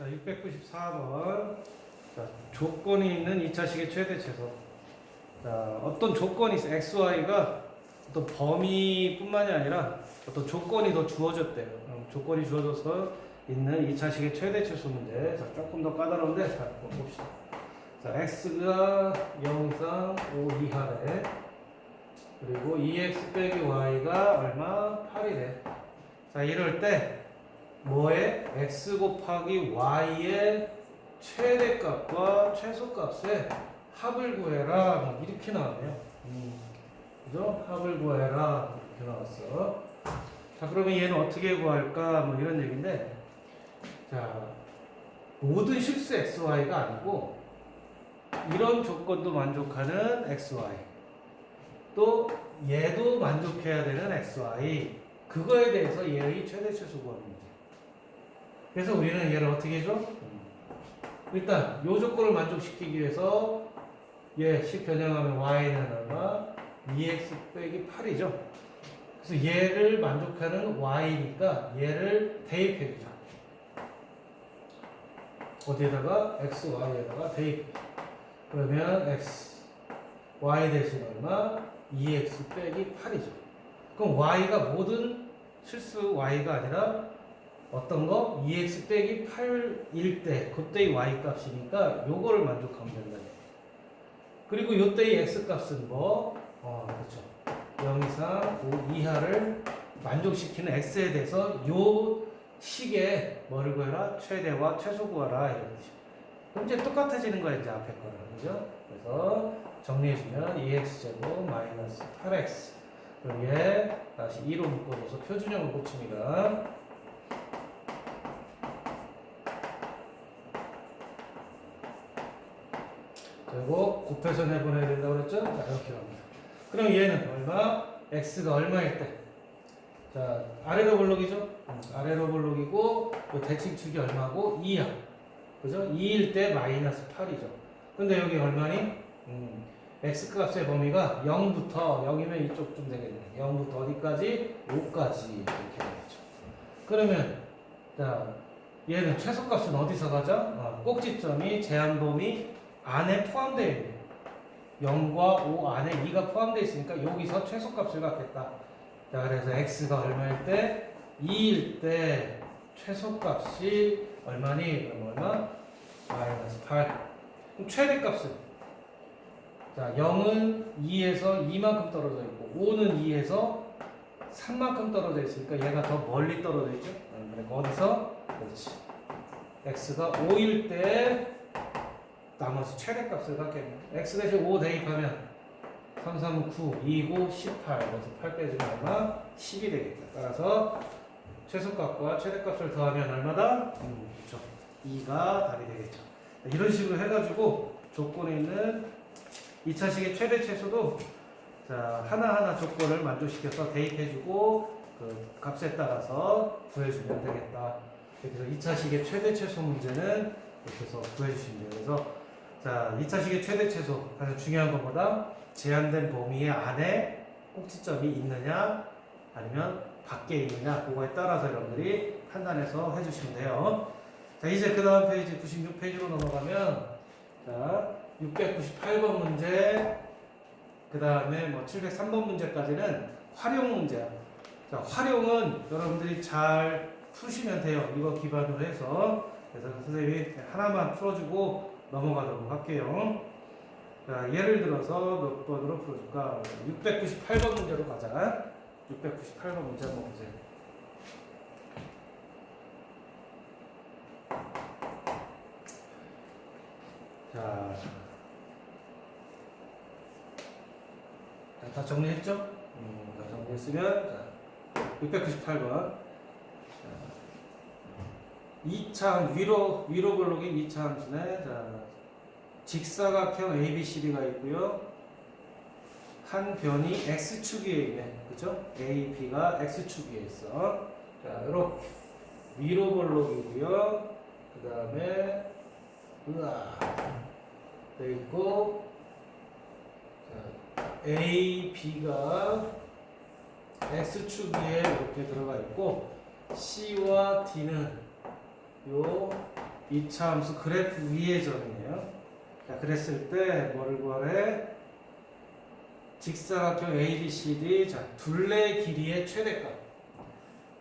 자, 694번. 자, 조건이 있는 2차식의 최대 최소. 자, 어떤 조건이 있어. XY가 어떤 범위뿐만이 아니라 어떤 조건이 더 주어졌대요. 음, 조건이 주어져서 있는 2차식의 최대 최소 문제. 자, 조금 더 까다로운데, 자, 봅시다. 자, X가 0 이상 5 이하래. 그리고 2X 빼기 Y가 얼마? 8이래. 자, 이럴 때, 뭐에 x 곱하기 y의 최대값과 최소값의 합을 구해라 뭐 이렇게 나왔네요. 음, 그죠? 합을 구해라 이렇게 나왔어. 자 그러면 얘는 어떻게 구할까 뭐 이런 얘기인데 자 모든 실수 xy가 아니고 이런 조건도 만족하는 xy 또 얘도 만족해야 되는 xy 그거에 대해서 얘의 최대 최소 구하는 문제. 그래서 우리는 얘를 어떻게 해줘? 일단 요 조건을 만족시키기 위해서 얘10 변형하면 y는 얼마? 2x 빼기 8이죠. 그래서 얘를 만족하는 y니까 얘를 대입해 주자. 어디에다가 x, y에다가 대입. 그러면 x, y 대신 얼마? 2x 빼기 8이죠. 그럼 y가 모든 실수 y가 아니라 어떤 거? 2x 빼기 8일 때 그때의 y 값이니까 요거를 만족하면 된다. 그리고 요때의 x 값은 뭐? 어, 그렇죠. 0 이상 5 이하를 만족시키는 x에 대해서 요 식에 뭐를 구해라? 최대와 최소 구하라 이런 뜻이죠. 그럼 이제 똑같아지는 거야 이제 앞에 거랑 그죠? 그래서 정리해주면 2x 제곱 마이너스 8x 그럼 얘 다시 2로 묶어줘서 표준형을 곱칩니다. 그리고 곱해서 내보내야 된다고 그랬죠? 자, 이렇게 갑니다. 그럼 얘는 얼마? x가 얼마일 때? 자, 아래로 볼록이죠? 음, 아래로 볼록이고, 요 대칭축이 얼마고? 2야. 그죠? 2일 때 마이너스 8이죠. 근데 여기 얼마니? 음, x 값의 범위가 0부터 0이면 이쪽쯤 되겠네. 0부터 어디까지? 5까지 이렇게 되겠죠. 그러면 자 얘는 최소값은 어디서 가죠? 어, 꼭지점이 제한 범위 안에 포함되어 있네요. 0과 5 안에 2가 포함되어 있으니까 여기서 최소값을 갖겠다. 자 그래서 x가 얼마일 때? 2일 때 최소값이 얼마니? 그럼 얼마? 마이너스 8. 그럼 최대값은? 자 0은 2에서 2만큼 떨어져 있고 5는 2에서 3만큼 떨어져 있으니까 얘가 더 멀리 떨어져 있죠. 그러니까 어디서? 그렇지. x가 5일 때 나머지 최대값을 갖겠네. x 대신 5 대입하면 3, 3은 9, 2, 9, 18. 그래서 8 빼주면 얼마? 10이 되겠다. 따라서 최소값과 최대값을 더하면 얼마다? 음, 그렇죠. 2가 답이 되겠죠. 이런 식으로 해가지고 조건에 있는 2차식의 최대 최소도 자, 하나하나 조건을 만족시켜서 대입해주고 그 값에 따라서 구해주면 되겠다. 그래서 2차식의 최대 최소 문제는 이렇게 해서 구해주시면 돼요. 그래서 자, 2차 식의 최대 최소 가장 중요한 것보다 제한된 범위 안에 꼭지점이 있느냐 아니면 밖에 있느냐 그거에 따라서 여러분들이 판단해서 해주시면 돼요. 자, 이제 그 다음 페이지 96페이지로 넘어가면 자, 698번 문제 그 다음에 뭐 703번 문제까지는 활용 문제야. 자, 활용은 여러분들이 잘 푸시면 돼요. 이거 기반으로 해서. 그래서 선생님이 하나만 풀어주고 넘어가도록 할게요. 자, 예를 들어서 몇 번으로 풀어줄까? 698번 문제로 가자. 698번 문제 한번 보세요. 자, 자, 다 정리했죠? 음, 다 정리했으면 자, 698번 2차 위로 위로 블록인 2차 함수네 자, 직사각형 ABCD가 있고요. 한 변이 X축 위에 있네. 그죠? AB가 X축 위에 있어. 자 이렇게. 위로 블록이고요. 그 다음에 으아. 돼 있고 자, A, B가 X축 위에 이렇게 들어가 있고 C와 D는 요 2차 함수 그래프 위의 점이에요. 자, 그랬을 때 뭐를 구하래? 직사각형 ABCD 자 둘레 길이의 최대값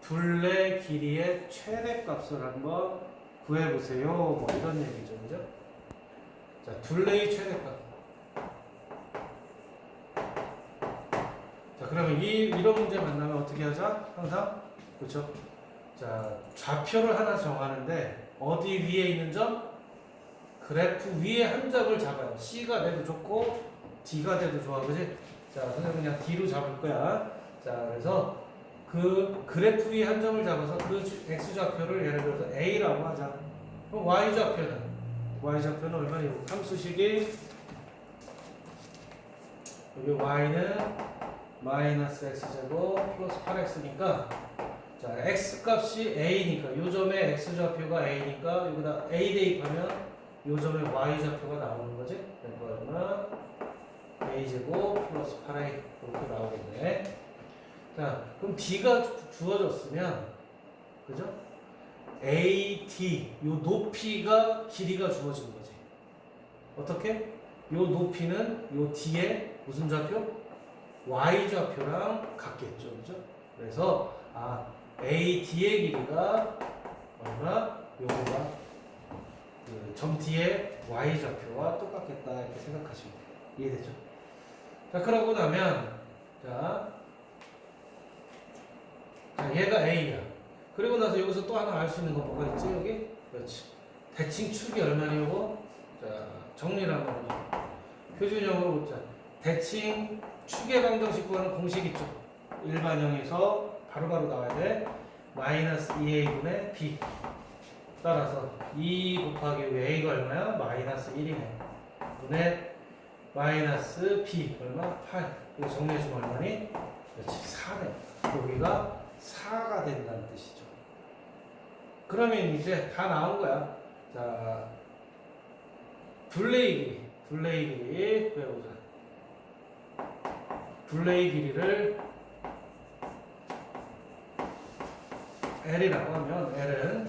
둘레 길이의 최대값을 한번 구해 보세요. 뭐 이런 얘기죠, 그죠? 자 둘레의 최대값. 자 그러면 이 이런 문제 만나면 어떻게 하자? 항상 그렇죠? 자 좌표를 하나 정하는데 어디 위에 있는 점? 그래프 위에 한 점을 잡아요. C가 돼도 좋고 D가 돼도 좋아, 그지? 자, 선생님 그냥 D로 잡을 거야. 자, 그래서 그 그래프 위에 한 점을 잡아서 그 주- x 좌표를 예를 들어서 A라고 하자. 그럼 y 좌표는 y 좌표는 얼마냐고? 함수식이 여기 y는 마이너스 x 제곱 플러스 8x니까 자 x 값이 a니까 요 점에 x 좌표가 a니까 여기다 a 대입하면 요 점에 y 좌표가 나오는 거지. 그러니까 얼마 a 제곱 플러스 8a 이렇게 나오겠네. 자 그럼 d가 주- 주어졌으면 그죠? a d 요 높이가 길이가 주어진 거지. 어떻게? 요 높이는 요 d의 무슨 좌표? y 좌표랑 같겠죠, 그죠? 그래서 아 a d의 길이가 얼마? 요거가 그점 뒤에 y 좌표와 똑같겠다 이렇게 생각하시면 돼요. 이해되죠? 자 그러고 나면 자, 자 얘가 a야. 그리고 나서 여기서 또 하나 알 수 있는 거 뭐가 있지 여기? 그렇지. 대칭 축이 얼마냐고? 자 정리를 한번 해줘. 표준형으로 보자. 대칭 축의 방정식 구하는 공식 있죠. 일반형에서 바로바로 나와야 돼. 마이너스 2a분의 b. 따라서 2 곱하기 a가 얼마야? 마이너스 1이네. 분의 마이너스 b 얼마? 8. 이거 정리해주면 얼마니? 그렇지 4네. 여기가 4가 된다는 뜻이죠. 그러면 이제 다 나온 거야. 자, 둘레의 길이, 둘레의 길이 배우자. 둘레의 길이를 L이라고 하면 L은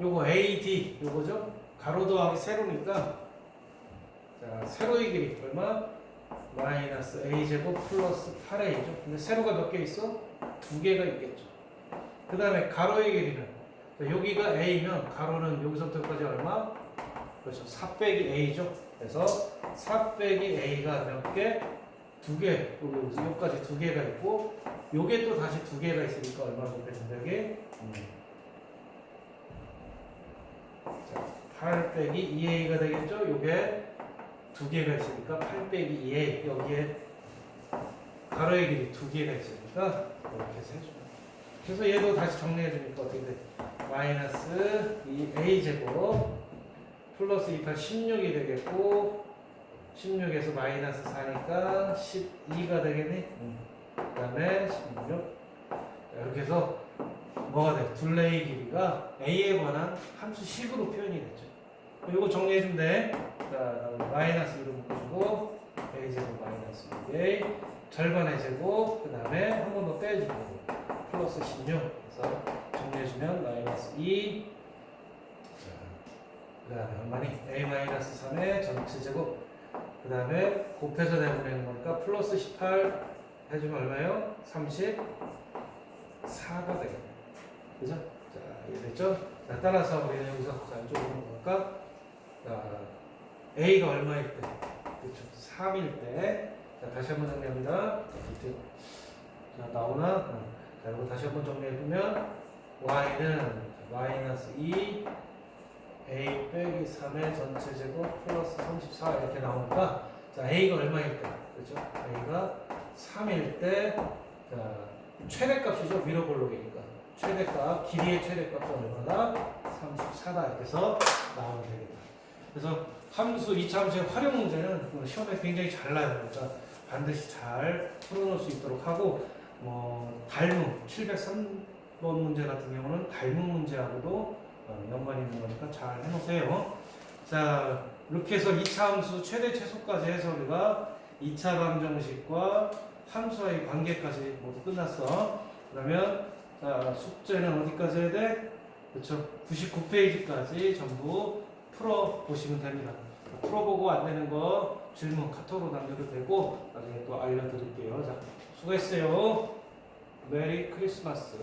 요거 AD 요거죠? 가로 더하기 세로니까 자 세로의 길이 얼마? 마이너스 A 제곱 플러스 8A죠. 근데 세로가 몇 개 있어? 두 개가 있겠죠. 그 다음에 가로의 길이는 자, 여기가 A면 가로는 여기서부터 여기까지 얼마? 그렇죠. 4 빼기 A죠. 그래서 4 빼기 A가 몇 개? 두 개. 여기 여기까지 두 개가 있고 요게 또 다시 두 개가 있으니까 얼마 곱해진다 이게? 음. 자, 8 빼기 2a가 되겠죠? 요게 두 개가 있으니까 8 빼기 2a 여기에 가로의 길이 두 개가 있으니까 이렇게 해서 해줘요. 그래서 얘도 다시 정리해 주니까 어떻게 돼? 마이너스 2a 제곱 플러스 28 16이 되겠고 16에서 마이너스 4니까 12가 되겠니? 그 다음에 16 자, 이렇게 해서 뭐가 돼? 둘레의 길이가 a에 관한 함수 식으로 표현이 됐죠. 이거 정리해주면 돼. 자, 마이너스 1을 묶어주고 a 제곱 마이너스 6a 절반의 제곱 그 다음에 한 번 더 빼주고 플러스 16 그래서 정리해주면 마이너스 2그 다음에 얼마니? a 마이너스 3의 전체 제곱 그 다음에 곱해서 내보내는 거니까 플러스 18 해주면 얼마예요? 34가 되겠네. 그죠? 자, 이해됐죠? 자, 따라서 우리는 여기서 자, 이쪽으로 볼까? 자, A가 얼마일 때? 그렇죠. 3일 때. 자, 다시 한번 정리합니다. 자, 밑에. 자, 나오나? 어. 자, 이거 다시 한번 정리해보면 Y는 마이너스 2 A 빼기 3의 전체 제곱 플러스 34 이렇게 나오니까 자, A가 얼마일 때? 그렇죠? A가 3일 때 자, 최대값이죠. 위로 볼록이니까. 최대값, 길이의 최대값은 얼마나? 34다. 이렇게 해서 나오면 되겠다. 그래서 함수, 2차 함수의 활용 문제는 뭐 시험에 굉장히 잘 나요. 그러니까 반드시 잘 풀어놓을 수 있도록 하고, 뭐, 닮음, 703번 문제 같은 경우는 닮음 문제하고도 어, 연관이 있는 거니까 잘 해놓으세요. 자, 이렇게 해서 2차 함수 최대 최소까지 해서 우리가 2차 방정식과 함수와의 관계까지 모두 끝났어. 그러면 자 숙제는 어디까지 해야 돼? 그렇죠? 99페이지까지 전부 풀어 보시면 됩니다. 풀어보고 안 되는 거 질문 카톡으로 남겨도 되고 나중에 또 알려드릴게요. 자, 수고했어요. 메리 크리스마스.